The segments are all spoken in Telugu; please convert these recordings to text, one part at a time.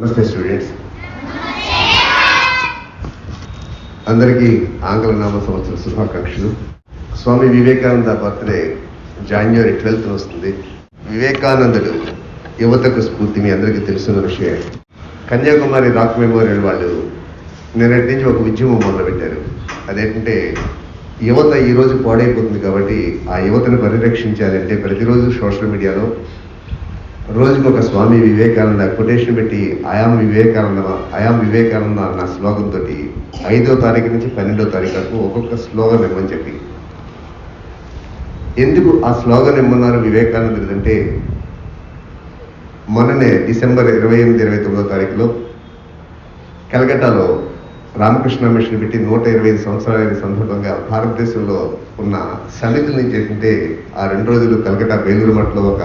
నమస్తే స్టూడెంట్స్. అందరికీ ఆంగ్ల నామ సంవత్సర శుభాకాంక్షలు. Swami Vivekananda birthday January twelfth వస్తుంది. వివేకానందుడు యువతకు స్ఫూర్తి మీ అందరికీ తెలుసున్న విషయం. కన్యాకుమారి రాక్ మెమోరియల్ వాళ్ళు నిన్నటి నుంచి ఒక ఉద్యమం మొదలుపెట్టారు. అదేంటంటే యువత ఈరోజు పాడైపోతుంది కాబట్టి ఆ యువతను పరిరక్షించాలంటే ప్రతిరోజు సోషల్ మీడియాలో రోజుకి ఒక స్వామి వివేకానంద కొటేషన్ పెట్టి ఆయాం వివేకానంద ఆయాం వివేకానంద అన్న శ్లోకంతో తోటి ఐదో తారీఖు నుంచి పన్నెండో తారీఖు వరకు ఒక్కొక్క స్లోగన్ ఇమ్మని చెప్పి. ఎందుకు ఆ స్లోగన్ ఇమ్మన్నారు వివేకానందుడు అంటే మొన్ననే డిసెంబర్ ఇరవై ఎనిమిది ఇరవై తొమ్మిదో తారీఖులో కలకట్టాలో రామకృష్ణ మిషన్ పెట్టి నూట ఇరవై ఐదు సంవత్సరాల సందర్భంగా భారతదేశంలో ఉన్న సమితుల నుంచి ఏంటంటే ఆ రెండు రోజులు కలకట్టా బెంగళూరు మఠలో ఒక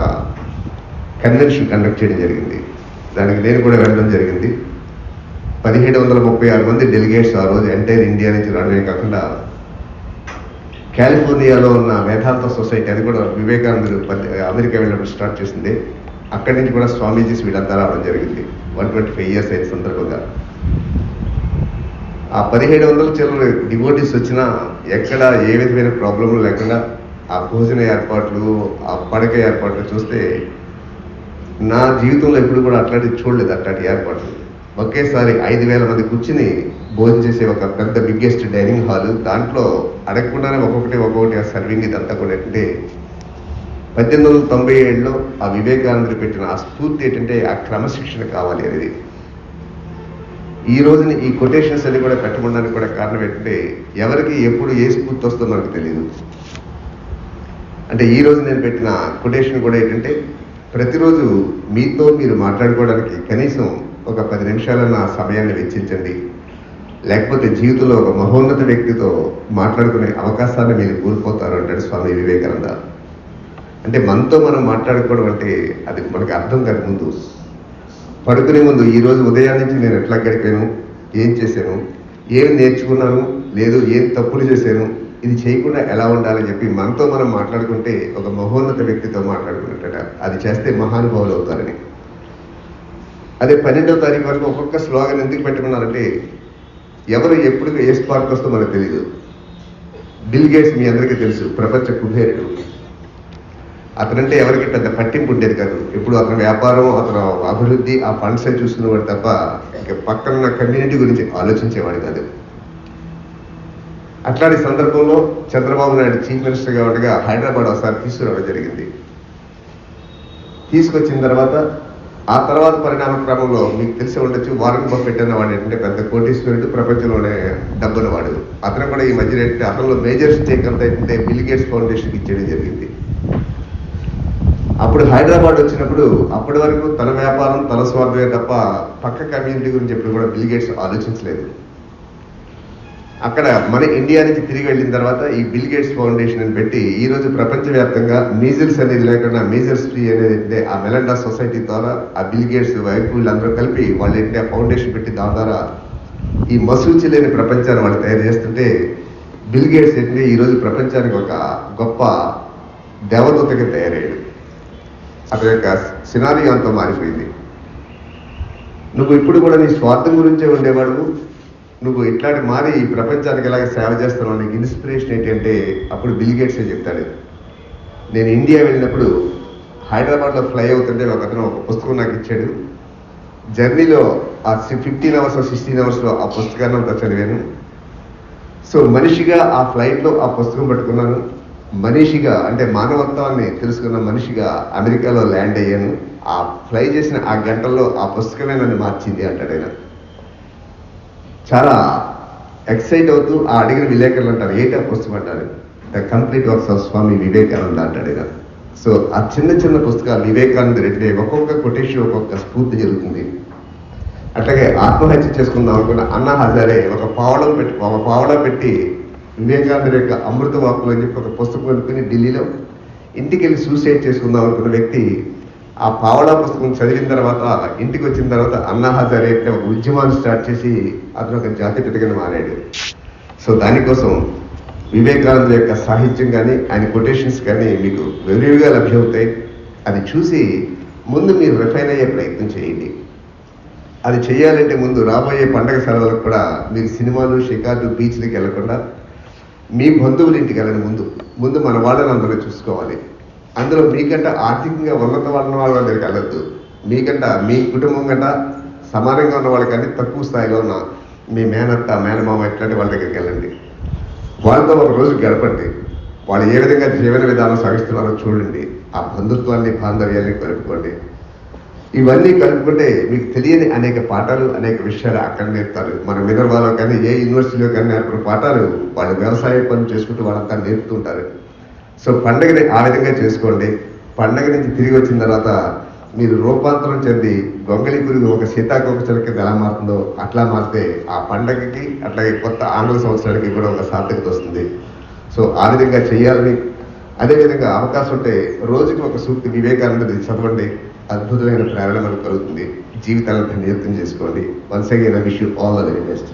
కన్వెన్షన్ కండక్ట్ చేయడం జరిగింది. దానికి నేను కూడా వెళ్ళడం జరిగింది. పదిహేడు వందల ముప్పై ఆరు మంది డెలిగేట్స్ ఆ రోజు ఎంటైర్ ఇండియా నుంచి రావడమే కాకుండా కాలిఫోర్నియాలో ఉన్న మేధాంత సొసైటీ అది కూడా వివేకానందుడు పల్లె- అమెరికా వెళ్ళినప్పుడు స్టార్ట్ చేసింది. అక్కడి నుంచి కూడా స్వామీజీస్ వీళ్ళంతా రావడం జరిగింది. వన్ ట్వంటీ ఫైవ్ ఇయర్స్ అయిన సందర్భంగా. ఆ పదిహేడు వందల చిల్లర డివోటీస్ వచ్చినా ఎక్కడ ఏ విధమైన ప్రాబ్లం లేకుండా ఆ భోజన ఏర్పాట్లు ఆ పడక ఏర్పాట్లు చూస్తే నా జీవితంలో ఎప్పుడు కూడా అట్లాంటివి చూడలేదు అట్లాంటి ఏర్పాట్లు. ఒకేసారి ఐదు వేల మంది కూర్చుని భోజనం చేసే ఒక పెద్ద బిగ్గెస్ట్ డైనింగ్ హాల్. దాంట్లో అడగకుండానే ఒక్కొక్కటి ఒక్కొక్కటి ఆ సర్వింగ్ ఇదంతా కూడా ఏంటంటే పద్దెనిమిది వందల తొంభై ఏడులో ఆ వివేకానందుడు పెట్టిన ఆ స్ఫూర్తి ఏంటంటే ఆ క్రమశిక్షణ కావాలి అనేది. ఈ రోజున ఈ కొటేషన్స్ అన్ని కూడా పెట్టమడానికి కూడా కారణం ఏంటంటే ఎవరికి ఎప్పుడు ఏ స్ఫూర్తి వస్తుందో మనకు తెలియదు అంటే ఈ రోజు నేను పెట్టిన కొటేషన్ కూడా ఏంటంటే ప్రతిరోజు మీతో మీరు మాట్లాడుకోవడానికి కనీసం ఒక పది నిమిషాల నా సమయాన్ని వెచ్చించండి. లేకపోతే జీవితంలో ఒక మహోన్నత వ్యక్తితో మాట్లాడుకునే అవకాశాన్ని మీరు కోల్పోతారు అంటాడు స్వామి వివేకానంద. అంటే మనతో మనం మాట్లాడుకోవడం అంటే అది మనకి అర్థం కాదు ముందు. పడుకునే ముందు ఈరోజు ఉదయం నుంచి నేను ఎట్లా గడిపాను ఏం చేశాను ఏం నేర్చుకున్నాను లేదు ఏం తప్పులు చేశాను ఇది చేయకుండా ఎలా ఉండాలని చెప్పి మనతో మనం మాట్లాడుకుంటే ఒక మహోన్నత వ్యక్తితో మాట్లాడుకున్నట్ట. అది చేస్తే మహానుభావులు అవుతారని. అదే పన్నెండవ తారీఖు వరకు ఒక్కొక్క స్లోగన్ ఎందుకు పెట్టుకున్నారంటే ఎవరు ఎప్పుడు ఏ స్పాట్కి వస్తుందో మనకు తెలియదు బిల్ గేట్స్ మీ అందరికీ తెలుసు ప్రపంచ కుబేరుడు. అతనంటే ఎవరికి పెద్ద పట్టింపు ఉండేది కాదు. ఇప్పుడు అతని వ్యాపారం అతను అభివృద్ధి ఆ ఫండ్స్ అని తప్ప ఇంకా పక్కన కమ్యూనిటీ గురించి ఆలోచించేవాడు కాదు. అట్లాంటి సందర్భంలో చంద్రబాబు నాయుడు చీఫ్ మినిస్టర్ ఉండగా హైదరాబాద్ ఒకసారి తీసుకురావడం జరిగింది. తీసుకొచ్చిన తర్వాత ఆ తర్వాత పరిణామ క్రమంలో మీకు తెలిసి ఉండొచ్చు వారన్ బఫెట్ అన్న వాడు ఏంటంటే పెద్ద కోటీశ్వరుడు ప్రపంచంలోనే డబ్బున్న వాడు అతను కూడా ఈ మధ్య ఏంటంటే అతనిలో మేజర్ స్టేక్ అంతా ఏంటంటే బిల్గేట్స్ ఫౌండేషన్కి ఇచ్చేయడం జరిగింది. అప్పుడు హైదరాబాద్ వచ్చినప్పుడు అప్పటి వరకు తన వ్యాపారం తన స్వార్థమే తప్ప పక్క కమ్యూనిటీ గురించి ఎప్పుడు కూడా బిల్గేట్స్ ఆలోచించలేదు. అక్కడ మన ఇండియా నుంచి తిరిగి వెళ్ళిన తర్వాత ఈ బిల్ గేట్స్ ఫౌండేషన్ అని పెట్టి ఈ రోజు ప్రపంచవ్యాప్తంగా మీజిల్స్ అనేది లేకుండా మీజిల్స్ ఫ్రీ అనేది ఆ మెలండా సొసైటీ ద్వారా ఆ బిల్ గేట్స్ వైపు వీళ్ళందరూ కలిపి వాళ్ళు ఏంటంటే ఫౌండేషన్ పెట్టి దాని ద్వారా ఈ మసూచి లేని ప్రపంచాన్ని వాళ్ళు తయారు చేస్తుంటే బిల్ గేట్స్ ఏంటంటే ఈరోజు ప్రపంచానికి ఒక గొప్ప దేవదూతగా తయారయ్యాడు. అతని యొక్క సినారీ అంతా మారిపోయింది. నువ్వు ఇప్పుడు కూడా నీ స్వార్థం గురించే ఉండేవాడు నువ్వు ఇట్లాంటి మారి ఈ ప్రపంచానికి ఎలాగ సేవ చేస్తున్నావు? నీకు ఇన్స్పిరేషన్ ఏంటంటే అప్పుడు బిలిగేట్స్ అని చెప్తాడు. నేను ఇండియా వెళ్ళినప్పుడు హైదరాబాద్లో ఫ్లై అవుతుంటే ఒక అతను ఒక పుస్తకం నాకు ఇచ్చాడు. జర్నీలో ఆ ఫిఫ్టీన్ అవర్స్ సిక్స్టీన్ అవర్స్లో ఆ పుస్తకాన్ని అంతా చదివాను. సో మనిషిగా ఆ ఫ్లైట్లో ఆ పుస్తకం పట్టుకున్నాను. మనిషిగా అంటే మానవత్వాన్ని తెలుసుకున్న మనిషిగా అమెరికాలో ల్యాండ్ అయ్యాను. ఆ ఫ్లై చేసిన ఆ గంటల్లో ఆ పుస్తకమే నన్ను మార్చింది అంటాడు ఆయన. చాలా ఎక్సైట్ అవుతూ ఆ అడిగిన విలేకరులు అంటారు ఏంటి ఆ పుస్తకం? అంటారు. The complete works of Swami Vivekananda అంటాడు సో ఆ చిన్న చిన్న పుస్తకాలు వివేకానంద రెడ్డి ఒక్కొక్క కొటేషన్ ఒక్కొక్క స్ఫూర్తి జరుగుతుంది. అట్లాగే ఆత్మహత్య చేసుకుందాం అనుకున్న అన్నా హజారే ఒక పావడం పెట్టి ఒక పావడం పెట్టి వివేకానంద యొక్క అమృత వాకులు అని చెప్పి ఒక పుస్తకం కొనుక్కుని ఢిల్లీలో ఇంటికి వెళ్ళి సూసైడ్ చేసుకుందాం అనుకున్న వ్యక్తి ఆ పావడా పుస్తకం చదివిన తర్వాత ఇంటికి వచ్చిన తర్వాత అన్నా హజారే అంటే ఒక ఉద్యమాన్ని స్టార్ట్ చేసి అతను ఒక జాతి కింద మారాడు. సో దానికోసం వివేకానంద యొక్క సాహిత్యం కానీ ఆయన కొటేషన్స్ కానీ మీకు విరివిగా లభ్యమవుతాయి. అది చూసి ముందు మీరు రిఫైన్ అయ్యే ప్రయత్నం చేయండి. అది చేయాలంటే ముందు రాబోయే పండగ సెలవులకు కూడా మీరు సినిమాలు షికార్లు బీచ్లకి వెళ్ళకుండా మీ బంధువుల ఇంటికి వెళ్ళండి ముందు. ముందు మన వాళ్ళని అందరూ చూసుకోవాలి. అందులో మీకంటే ఆర్థికంగా ఉన్నత వాళ్ళ వాళ్ళ దగ్గరికి వెళ్ళొద్దు. మీకంట మీ కుటుంబం కంట సమానంగా ఉన్న వాళ్ళకంటే తక్కువ స్థాయిలో ఉన్న మీ మేనత్త మేనమామ ఇట్లాంటి వాళ్ళ దగ్గరికి వెళ్ళండి. వాళ్ళతో ఒక రోజు గడపండి. వాళ్ళు ఏ విధంగా జీవన విధానం సాగిస్తున్నారో చూడండి. ఆ బంధుత్వాన్ని బాంధవ్యాన్ని కలుపుకోండి. ఇవన్నీ కలుపుకుంటే మీకు తెలియని అనేక పాఠాలు అనేక విషయాలు అక్కడ నేర్పుతారు. మన విదర్భాలో కానీ ఏ యూనివర్సిటీలో కానీ నేర్పిన పాఠాలు వాళ్ళు వ్యవసాయ పనులు చేసుకుంటూ వాళ్ళంతా నేర్పుతుంటారు సో పండగని ఆ విధంగా చేసుకోండి. పండగ నుంచి తిరిగి వచ్చిన తర్వాత మీరు రూపాంతరం చెంది గొంగళి పురుగు ఒక సీతాకోక చిలక ఎలా మారుతుందో అట్లా మారితే ఆ పండగకి అట్లాగే కొత్త ఆంగ్ల సంవత్సరానికి కూడా ఒక సార్థకత వస్తుంది. సో ఆ విధంగా చేయాలని అదేవిధంగా అవకాశం ఉంటే రోజుకి ఒక సూక్తి వివేకానందది చదవండి. అద్భుతమైన ప్రేరణ మనకు కలుగుతుంది. జీవితాలను నియుక్తం చేసుకోండి. Once again I wish you all the very best